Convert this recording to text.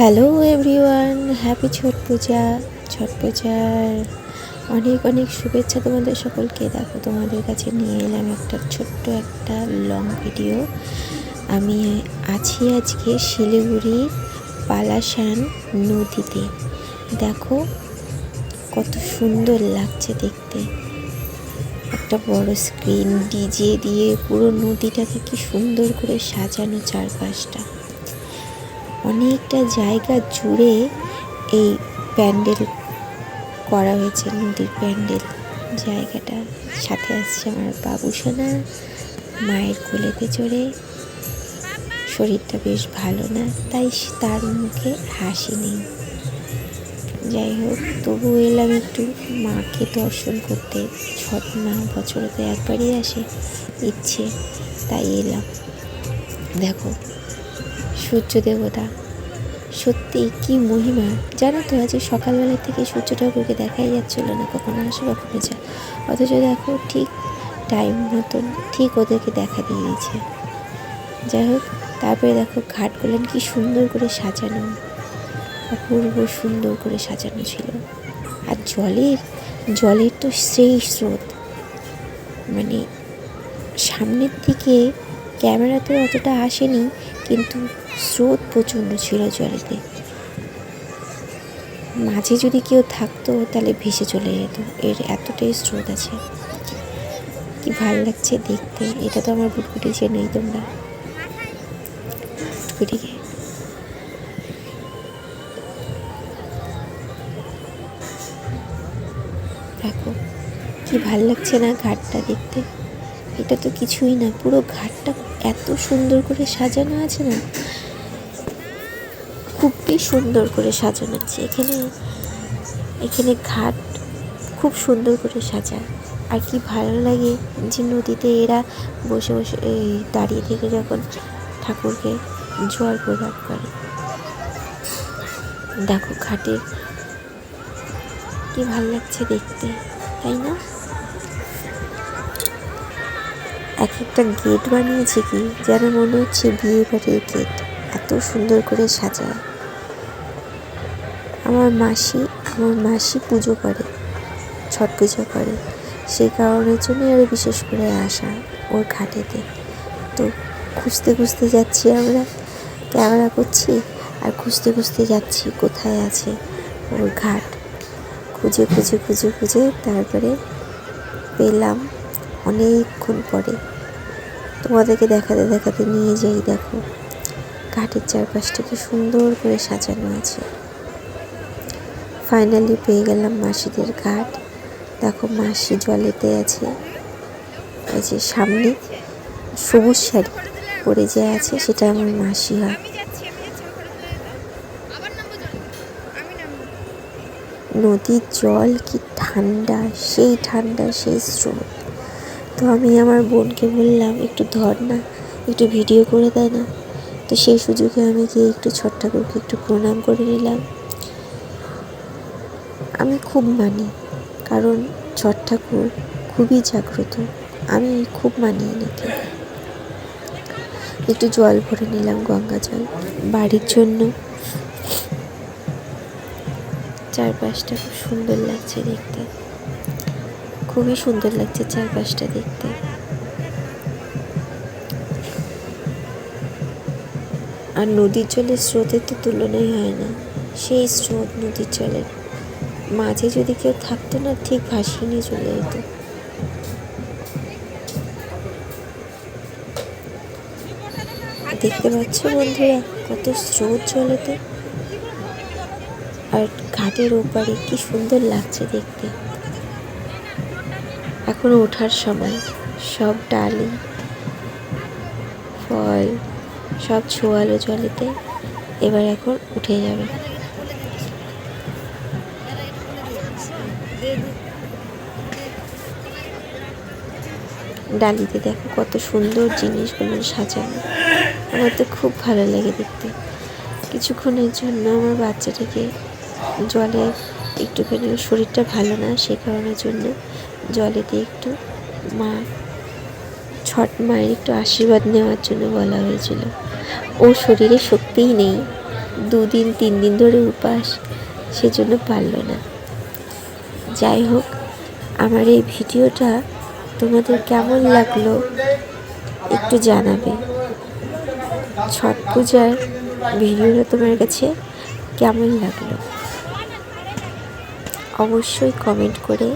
Hello everyone, happy Chhath Puja, Chhath পূজার অনেক অনেক শুভেচ্ছা তোমাদের সকলকে। দেখো, তোমাদের কাছে নিয়ে এলাম একটা ছোট্ট একটা লং ভিডিও আমি আছি আজকে শিলিগুড়ির পালাসান নদীতে। দেখো, কত সুন্দর লাগছে দেখতে। একটা বড় স্ক্রিন ডিজে দিয়ে পুরো নদীটাকে কি সুন্দর করে সাজানো চারপাশটা। অনেকটা জায়গা জুড়ে এই প্যান্ডেল করা হয়েছে, নদীর প্যান্ডেল। জায়গাটা সাথে আসছে আমার বাবুসোনা মায়ের কোলেতে চড়ে শরীরটা বেশ ভালো না, তাই তার মুখে হাসি নেই। যাই হোক তবু এলাম একটু মাকে দর্শন করতে। ছট মা বছরে তো একবারই আসে, ইচ্ছে, তাই এলাম। দেখো সূর্য দেবতা সত্যি, কি মহিমা। জানো তো, আজ সকালবেলা থেকে সূর্য ঠাকুরকে দেখাই যাচ্ছিল না, কখনো আসে, কখনো যায়। অথচ দেখো, ঠিক টাইম মতন ঠিক ওদেরকে দেখা দিয়ে দিয়েছে। যাই হোক, তারপরে দেখো, ঘাটগুলো কি সুন্দর করে সাজানো। অপূর্ব সুন্দর করে সাজানো ছিল। আর জলের জলের তো সেই স্রোত। মানে সামনের দিকে ক্যামেরাতে অতটা আসেনি, কিন্তু স্রোত প্রচণ্ড ছিল জলেতে। মাঝে যদি কেউ থাকতো, তাহলে ভেসে চলে যেত। এর এতটাই স্রোত আছে। কি ভালো লাগছে দেখতে। এটা তো আমার বুটকুটি চেনই তোমরা। দেখো, কি ভালো লাগছে না ঘাটটা দেখতে। এটা তো কিছুই না, পুরো ঘাটটা এত সুন্দর করে সাজানো আছে না? খুবই সুন্দর করে সাজানো আছে এখানে এখানে ঘাট খুব সুন্দর করে সাজা। আর কি ভালো লাগে যে নদীতে এরা বসে বসে এই দাঁড়িয়ে থেকে যখন ঠাকুরকে জল প্রদান করে। দেখো ঘাটে কি ভালো লাগছে দেখতে, তাই না? এক একটা গেট বানিয়েছে কি যেন মনে হচ্ছে বিয়ে বাড়ির গেট এত সুন্দর করে সাজায়। আমার মাসি আমার মাসি পুজো করে ছট পুজো করে। সেই কারণের জন্য আরও বিশেষ করে আসা ওর ঘাটেতে। তো খুঁজতে খুঁজতে যাচ্ছি আমরা, ক্যামেরা করছি আর খুঁজতে খুঁজতে যাচ্ছি কোথায় আছে ওর ঘাট। খুঁজে খুঁজে খুঁজে খুঁজে তারপরে পেলাম অনেকক্ষণ পরে। তোমাদেরকে দেখাতে দেখাতে নিয়ে যাই, দেখো। ঘাটের চারপাশটাকে সুন্দর করে সাজানো আছে। ফাইনালি পেয়ে গেলাম মাসিদের ঘাট দেখো মাসি জলেতে আছে। ওই যে সামনে সবুজ শাড়ি পরে যে আছে সেটা আমার মাসি হয়। নদীর জল কি ঠান্ডা সেই ঠান্ডা সেই স্রোত। তো আমি আমার বোনকে বললাম একটু ধর না একটু ভিডিও করে দেয় না। তো সেই সুযোগে আমি গিয়ে একটু ছট ঠাকুরকে একটু প্রণাম করে নিলাম। আমি খুব মানি, কারণ ছট ঠাকুর খুবই জাগ্রত। আমি খুব মানিয়ে নিতে। একটু জল ভরে নিলাম গঙ্গা জল। বাড়ির জন্য। চারপাশটা খুব সুন্দর লাগছে দেখতে। খুবই সুন্দর লাগছে চারপাশটা দেখতে। আর নদীর জলের স্রোতের তো তুলনাই হয় না। সেই স্রোত নদীর জলের। মাঝে যদি কেউ থাকতো না, ঠিক ভাসিয়ে নিয়ে চলে যেত। দেখতে পাচ্ছ বন্ধুরা, কত স্রোত জলেতে আর ঘাটের ওপারে কি সুন্দর লাগছে দেখতে। এখন ওঠার সময়। সব ডালি সব ছোয়ালো জলেতে এবার এখন উঠে যাবে। ডালিতে দেখো কত সুন্দর জিনিসগুলো সাজানো। আমার তো খুব ভালো লাগে দেখতে। কিছুক্ষণের জন্য আমার বাচ্চাটাকে জলে একটুখানি শরীরটা ভালো না, সে কারণের জন্য জলেতে একটু মা ছট মায়ের একটু আশীর্বাদ নেওয়ার জন্য বলা হয়েছিল। ওর শরীরে শক্তিই নেই। দুদিন তিন দিন ধরে উপাস সেজন্য পারল না। যাই হোক, আমার এই ভিডিওটা তোমাদের কেমন লাগল একটু জানাবে। ছট পূজার ভিডিওটা তোমার কাছে কেমন লাগল? অবশ্যই কমেন্ট করে